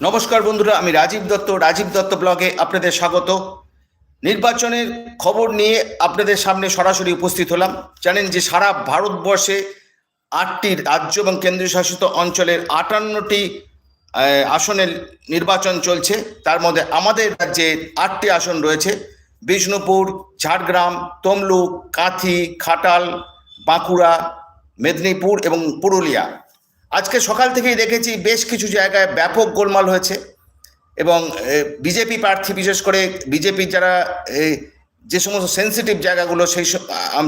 নমস্কার বন্ধুরা, আমি রাজীব দত্ত রাজীব দত্ত ব্লগে আপনাদের স্বাগত। নির্বাচনের খবর নিয়ে আপনাদের সামনে সরাসরি উপস্থিত হলাম। জানেন যে সারা ভারতবর্ষে আটটি রাজ্য এবং কেন্দ্রীয় শাসিত অঞ্চলের আটান্নটি আসনের নির্বাচন চলছে। তার মধ্যে আমাদের রাজ্যে আটটি আসন রয়েছে। বিষ্ণুপুর, ঝাড়গ্রাম, তমলুক, কাঁথি, খাটাল, বাঁকুড়া, মেদিনীপুর এবং পুরুলিয়া। আজকে সকাল থেকেই দেখেছি বেশ কিছু জায়গায় ব্যাপক গোলমাল হয়েছে এবং বিজেপি প্রার্থী, বিশেষ করে বিজেপির যারা যে সমস্ত সেন্সিটিভ জায়গাগুলো সেই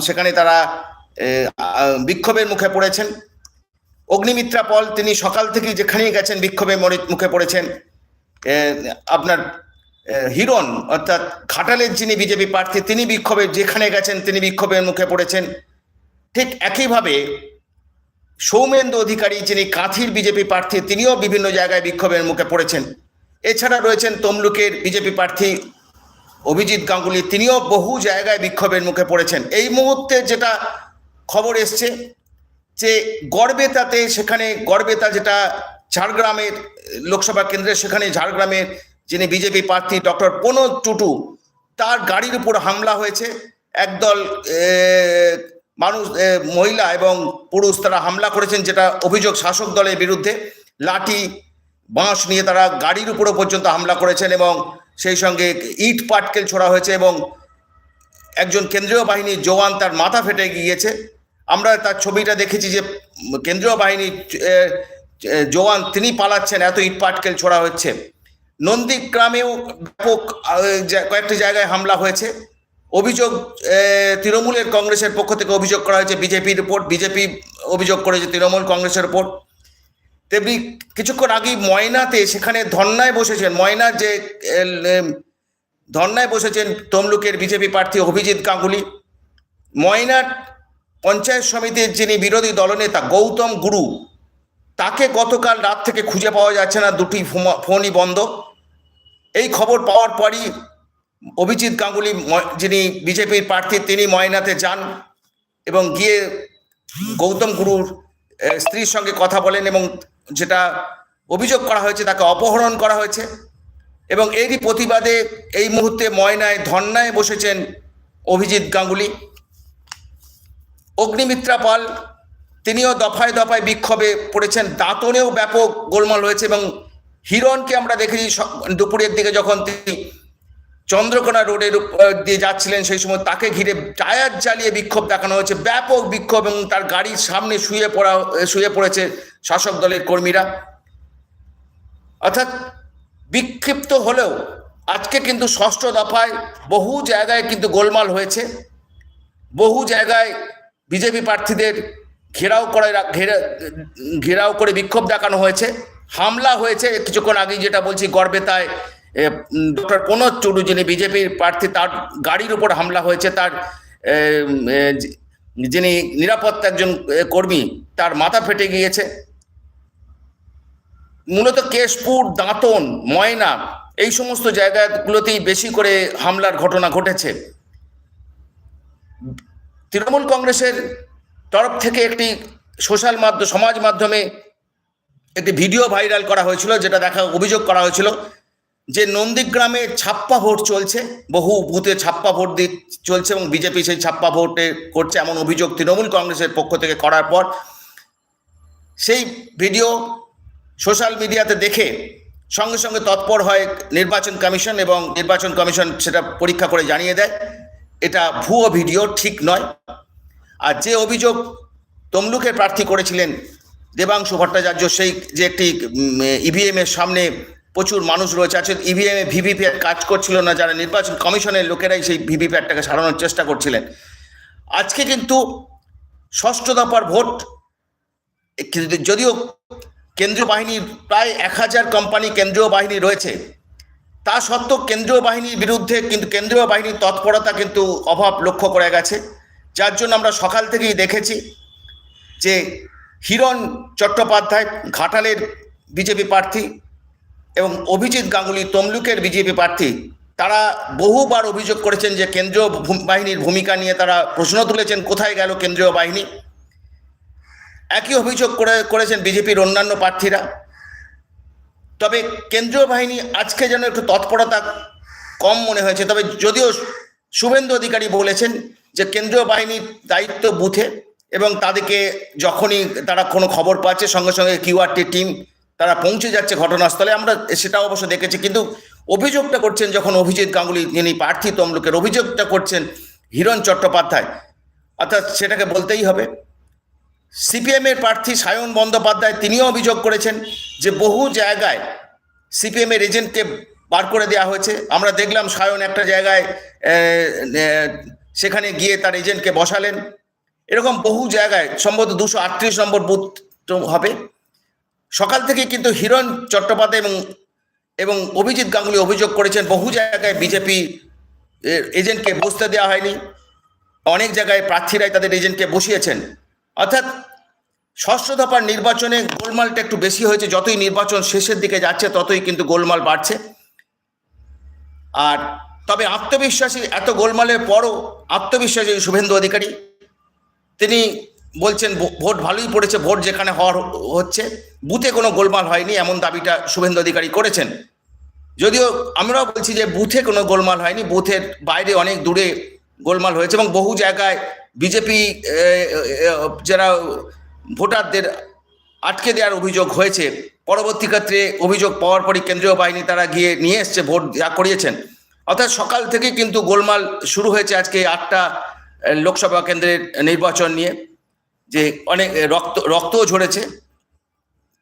সেখানে তারা বিক্ষোভের মুখে পড়েছেন। অগ্নিমিত্রা পল, তিনি সকাল থেকেই যেখানেই গেছেন, বিক্ষোভের মুখে পড়েছেন। আপনার হিরণ, অর্থাৎ ঘাটালের যিনি বিজেপি প্রার্থী, তিনি বিক্ষোভে, যেখানে গেছেন, তিনি বিক্ষোভের মুখে পড়েছেন। ঠিক একইভাবে সৌমেন্দ্র অধিকারী যিনি কাঁথির বিজেপি প্রার্থী, তিনিও বিভিন্ন জায়গায় বিক্ষোভের মুখে পড়েছেন। এছাড়া রয়েছেন তমলুকের বিজেপি প্রার্থী অভিজিৎ গাঙ্গুলি, তিনিও বহু জায়গায় বিক্ষোভের মুখে পড়েছেন। এই মুহূর্তে যেটা খবর এসছে যে গড়বেতাতে সেখানে, গড়বেতা যেটা ঝাড়গ্রামের লোকসভা কেন্দ্রে, সেখানে ঝাড়গ্রামের যিনি বিজেপি প্রার্থী ডক্টর প্রণোদ টুটু, তার গাড়ির উপর হামলা হয়েছে। একদল মানুষ মহিলা এবং পুরুষ তারা হামলা করেছেন যেটা অভিযোগ শাসক দলের বিরুদ্ধে। লাঠি বাঁশ নিয়ে তারা গাড়ির উপরও পর্যন্ত হামলা করেছেন এবং সেই সঙ্গে ইট পাটকেল ছোড়া হয়েছে এবং একজন কেন্দ্রীয় বাহিনীর জওয়ান তার মাথা ফেটে গিয়েছে। আমরা তার ছবিটা দেখেছি যে কেন্দ্রীয় এ, জওয়ান তিনি পালাচ্ছেন এত ইট পাটকেল ছোড়া হচ্ছে। নন্দীগ্রামেও ব্যাপক কয়েকটি জায়গায় হামলা হয়েছে। অভিযোগ তৃণমূলের কংগ্রেসের পক্ষ থেকে অভিযোগ করা হয়েছে, বিজেপির উপর, বিজেপি অভিযোগ করেছে তৃণমূল কংগ্রেসের উপর। তেমনি কিছুক্ষণ আগেই ময়নাতে সেখানে ধর্নায় বসেছেন, ময়নার যে ধর্নায় বসেছেন তমলুকের বিজেপি প্রার্থী অভিজিৎ গাঙ্গুলি। ময়নার পঞ্চায়েত সমিতির যিনি বিরোধী দলনেতা গৌতম গুরু, তাকে গতকাল রাত থেকে খুঁজে পাওয়া যাচ্ছে না, দুটি ফোনই বন্ধ। এই খবর পাওয়ার পরই অভিজিৎ গাঙ্গুলি যিনি বিজেপির প্রার্থী, তিনি ময়নাতে যান এবং গিয়ে গৌতম গুরুর স্ত্রীর সঙ্গে কথা বলেন এবং যেটা অভিযোগ করা হয়েছে তাকে অপহরণ করা হয়েছে এবং এরই প্রতিবাদে এই মুহূর্তে ময়নায় ধর্নায় বসেছেন অভিজিৎ গাঙ্গুলি। অগ্নিমিত্রা পাল, তিনিও দফায় দফায় বিক্ষোভে পড়েছেন। দাঁতনেও ব্যাপক গোলমাল হয়েছে এবং হিরণকে আমরা দেখেছি দুপুরের দিকে যখন তিনি চন্দ্রকোনা রোডের দিয়ে যাচ্ছিলেন সেই সময় তাকে ঘিরে টায়ার জ্বালিয়ে বিক্ষোভ দেখানো হয়েছে। ব্যাপক বিক্ষোভ এবং তার গাড়ির সামনে শুয়ে পড়া, শুয়ে পড়েছে শাসক দলের কর্মীরা। অর্থাৎ বিক্ষিপ্ত হলেও আজকে কিন্তু ষষ্ঠ দফায় বহু জায়গায় কিন্তু গোলমাল হয়েছে। বহু জায়গায় বিজেপি প্রার্থীদের ঘেরাও করে ঘেরা ঘেরাও করে বিক্ষোভ দেখানো হয়েছে। হামলা হয়েছে, কিছুক্ষণ আগেই যেটা বলছি গড়বেতায় ডক্টর প্রণোদ চুডু যিনি বিজেপির প্রার্থী, তার গাড়ির উপর হামলা হয়েছে, তার যিনি নিরাপত্তা একজন কর্মী, তার মাথা ফেটে গিয়েছে। মূলত কেশপুর, দাঁতন, ময়না, এই সমস্ত জায়গাগুলোতেই বেশি করে হামলার ঘটনা ঘটেছে। তৃণমূল কংগ্রেসের তরফ থেকে একটি সোশ্যাল মাধ্যম, সমাজ মাধ্যমে একটি ভিডিও ভাইরাল করা হয়েছিল, যেটা দেখা, অভিযোগ করা হয়েছিল। যে নন্দীগ্রামে ছাপ্পা ভোট চলছে, বহু বুথে ছাপ্পা ভোট দিয়ে চলছে এবং বিজেপি সেই ছাপ্পা ভোটে করছে এমন অভিযোগ তৃণমূল কংগ্রেসের পক্ষ থেকে করার পর, সেই ভিডিও সোশ্যাল মিডিয়াতে দেখে সঙ্গে সঙ্গে তৎপর হয় নির্বাচন কমিশন এবং নির্বাচন কমিশন সেটা পরীক্ষা করে জানিয়ে দেয়, এটা ভুয়ো ভিডিও, ঠিক নয়। আর যে অভিযোগ তমলুকের প্রার্থী করেছিলেন দেবাংশু ভট্টাচার্য, সেই যে একটি ইভিএমের সামনে প্রচুর মানুষ রয়েছে আছে ইভিএম ভিভিপ্যাট কাজ করছিল না, যারা নির্বাচন কমিশনের লোকেরাই সেই ভিভিপ্যাটটাকে সারানোর চেষ্টা করছিলেন। আজকে কিন্তু ষষ্ঠ দফার ভোট যদিও কেন্দ্রীয় বাহিনীর প্রায় এক হাজার কোম্পানি কেন্দ্রীয় বাহিনী রয়েছে, তা সত্ত্বেও কেন্দ্রীয় বাহিনীর বিরুদ্ধে কিন্তু কেন্দ্রীয় বাহিনীর তৎপরতা কিন্তু অভাব লক্ষ্য করে গেছে। যার জন্য আমরা সকাল থেকেই দেখেছি যে হিরণ চট্টোপাধ্যায় ঘাটালের বিজেপি প্রার্থী এবং অভিজিৎ গাঙ্গুলি, তমলুকের বিজেপি প্রার্থী, তারা বহুবার অভিযোগ করেছেন যে কেন্দ্রীয় বাহিনীর ভূমিকা নিয়ে তারা প্রশ্ন তুলেছেন, কোথায় গেল কেন্দ্রীয় বাহিনী? একই অভিযোগ করে, করেছেন বিজেপির অন্যান্য প্রার্থীরা। তবে কেন্দ্রীয় বাহিনী আজকে যেন একটু তৎপরতা কম মনে হয়েছে। তবে যদিও শুভেন্দু অধিকারী বলেছেন যে কেন্দ্রীয় বাহিনীর দায়িত্ব বুথে এবং তাদেরকে যখনই তারা কোনো খবর পাচ্ছে, সঙ্গে সঙ্গে কিউআরটি টিম তারা পৌঁছে যাচ্ছে ঘটনাস্থলে। আমরা সেটা অবশ্য দেখেছি, কিন্তু অভিযোগটা করছেন যখন অভিজিৎ গাঙ্গুলি, যিনি প্রার্থী তমলুকের, অভিযোগটা করছেন হিরণ চট্টোপাধ্যায়। অর্থাৎ সেটাকে বলতেই হবে। সিপিএমের প্রার্থী সায়ন বন্দ্যোপাধ্যায়, তিনিও অভিযোগ করেছেন যে বহু জায়গায় সিপিএমের এজেন্টকে বার করে দেওয়া হয়েছে। আমরা দেখলাম সায়ন একটা জায়গায় সেখানে গিয়ে তার এজেন্টকে বসালেন। এরকম বহু জায়গায়, সম্ভবত দুশো আটত্রিশ নম্বর বুথ হবে। সকাল থেকে কিন্তু হিরণ চট্টোপাধ্যায় এবং এবং অভিজিৎ গাঙ্গুলি অভিযোগ করেছেন, বহু জায়গায় বিজেপি এজেন্টকে বসতে দেওয়া হয়নি। অনেক জায়গায় প্রার্থীরাই তাদের এজেন্টকে বসিয়েছেন। অর্থাৎ ষষ্ঠ দফার নির্বাচনে গোলমালটা একটু বেশি হয়েছে, যতই নির্বাচন শেষের দিকে যাচ্ছে, ততই কিন্তু গোলমাল বাড়ছে। আর তবে আত্মবিশ্বাসী, এত গোলমালের পরও আত্মবিশ্বাসী শুভেন্দু অধিকারী, তিনি বলছেন ভোট ভালোই পড়েছে, ভোট যেখানে হওয়ার হচ্ছে, বুথে কোনো গোলমাল হয়নি এমন দাবিটা শুভেন্দু অধিকারী করেছেন। যদিও আমরাও বলছি যে বুথে কোনো গোলমাল হয়নি, বুথের বাইরে অনেক দূরে গোলমাল হয়েছে এবং বহু জায়গায় বিজেপি যারা ভোটারদের আটকে দেওয়ার অভিযোগ হয়েছে, পরবর্তী ক্ষেত্রে অভিযোগ পাওয়ার পরই কেন্দ্রীয় বাহিনী তারা গিয়ে নিয়ে এসছে, ভোট যা করিয়েছেন। অর্থাৎ সকাল থেকে কিন্তু গোলমাল শুরু হয়েছে আজকে আটটা লোকসভা কেন্দ্রের নির্বাচন নিয়ে। যে অনেক রক্ত, রক্তও ঝরেছে।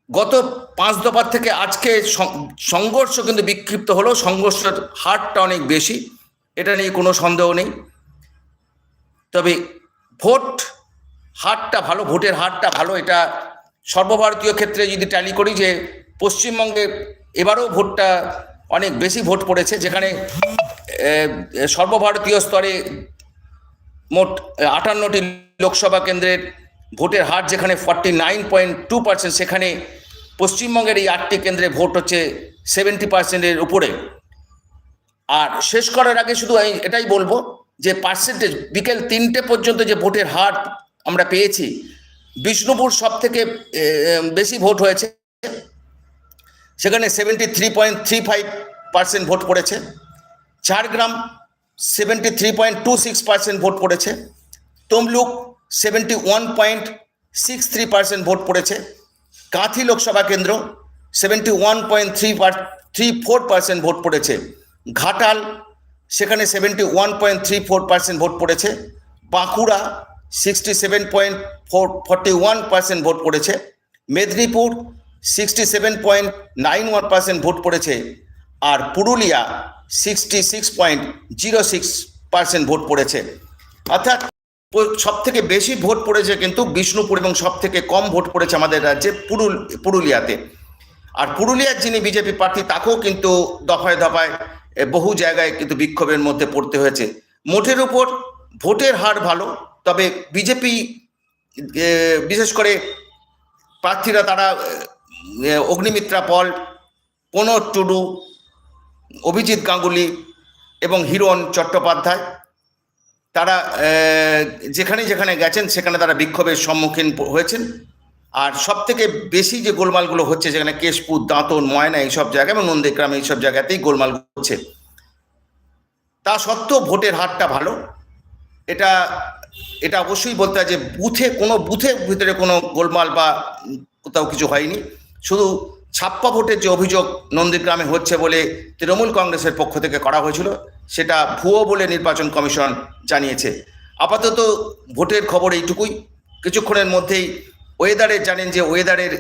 গত পাঁচ দফার থেকে আজকে সংঘর্ষ কিন্তু বিক্ষিপ্ত হলো সংঘর্ষের হারটা অনেক বেশি। এটা নিয়ে কোনো সন্দেহ নেই। তবে ভোট হারটা ভালো, ভোটের হারটা ভালো। এটা সর্বভারতীয় ক্ষেত্রে যদি ট্যালি করি যে পশ্চিমবঙ্গে এবারও ভোটটা অনেক বেশি ভোট পড়েছে, যেখানে সর্বভারতীয় স্তরে মোট আটান্নটি লোকসভা কেন্দ্রের ভোটের হার যেখানে forty nine point two percent সেখানে পশ্চিমবঙ্গের এই আটটি কেন্দ্রে ভোট হচ্ছে সেভেন্টি পার্সেন্টের উপরে। আর শেষ করার আগে শুধু আমি এটাই বলব যে পার্সেন্টেজ বিকেল তিনটে পর্যন্ত যে ভোটের হার আমরা পেয়েছি, বিষ্ণুপুর সব থেকে বেশি ভোট হয়েছে। সেখানে seventy three point three five percent vote পড়েছে। Jhargram seventy three point two six percent vote পড়েছে। Tamluk seventy one point six three percent vote পড়েছে। কাঁথি লোকসভা কেন্দ্র seventy one point three per, three four percent vote পড়েছে। ঘাটাল, সেখানে seventy one point three four percent vote পড়েছে। Bankura, sixty seven point four, forty one percent vote পড়েছে। Medinipur, sixty seven point nine one percent vote পড়েছে। আর Purulia, sixty six point zero six percent vote পড়েছে। অর্থাৎ সব থেকে বেশি vote পড়েছে কিন্তু বিষ্ণুপুর এবং সব থেকে কম ভোট পড়েছে আমাদের রাজ্যে পুরুল, পুরুলিয়াতে। আর পুরুলিয়ার যিনি বিজেপি প্রার্থী, তাকেও কিন্তু দফায় দফায় বহু জায়গায় কিন্তু বিক্ষোভের মধ্যে পড়তে হয়েছে। মোটের উপর ভোটের হার ভালো, তবে বিজেপি বিশেষ করে প্রার্থীরা তারা অগ্নিমিত্রা পল, প্রণব টুডু, অভিজিৎ গাঙ্গুলি এবং হিরণ চট্টোপাধ্যায় তারা যেখানে যেখানে গেছেন, সেখানে তারা বিক্ষোভের সম্মুখীন হয়েছেন। আর সব থেকে বেশি যে গোলমালগুলো হচ্ছে, যেখানে কেশপুর, দাঁতন, ময়না, এইসব জায়গা এবং নন্দীগ্রাম, এইসব জায়গাতেই গোলমাল হচ্ছে। তা সত্ত্বেও ভোটের হারটা ভালো। এটা এটা অবশ্যই বলতে হয় যে বুথে কোনো বুথের ভিতরে কোনো গোলমাল বা কোথাও কিছু হয়নি। শুধু ছাপ্পা ভোটের যে অভিযোগ নন্দীগ্রামে হচ্ছে বলে তৃণমূল কংগ্রেসের পক্ষ থেকে করা হয়েছিল। সেটা ভুয়ো বলে নির্বাচন কমিশন জানিয়েছে। আপাতত ভোটের খবর এইটুকুই। কিছুক্ষণের মধ্যেই ওয়েদারের জানেন যে ওয়েদারের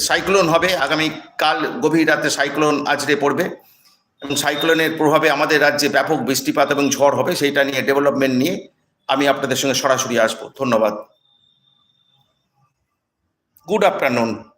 সাইক্লোন হবে। আগামী কাল গভীর রাতে সাইক্লোন আজরে পড়বে এবং সাইক্লোনের প্রভাবে আমাদের রাজ্যে ব্যাপক বৃষ্টিপাত এবং ঝড় হবে সেইটা নিয়ে ডেভেলপমেন্ট নিয়ে আমি আপনাদের সঙ্গে সরাসরি আসব। ধন্যবাদ। Good afternoon.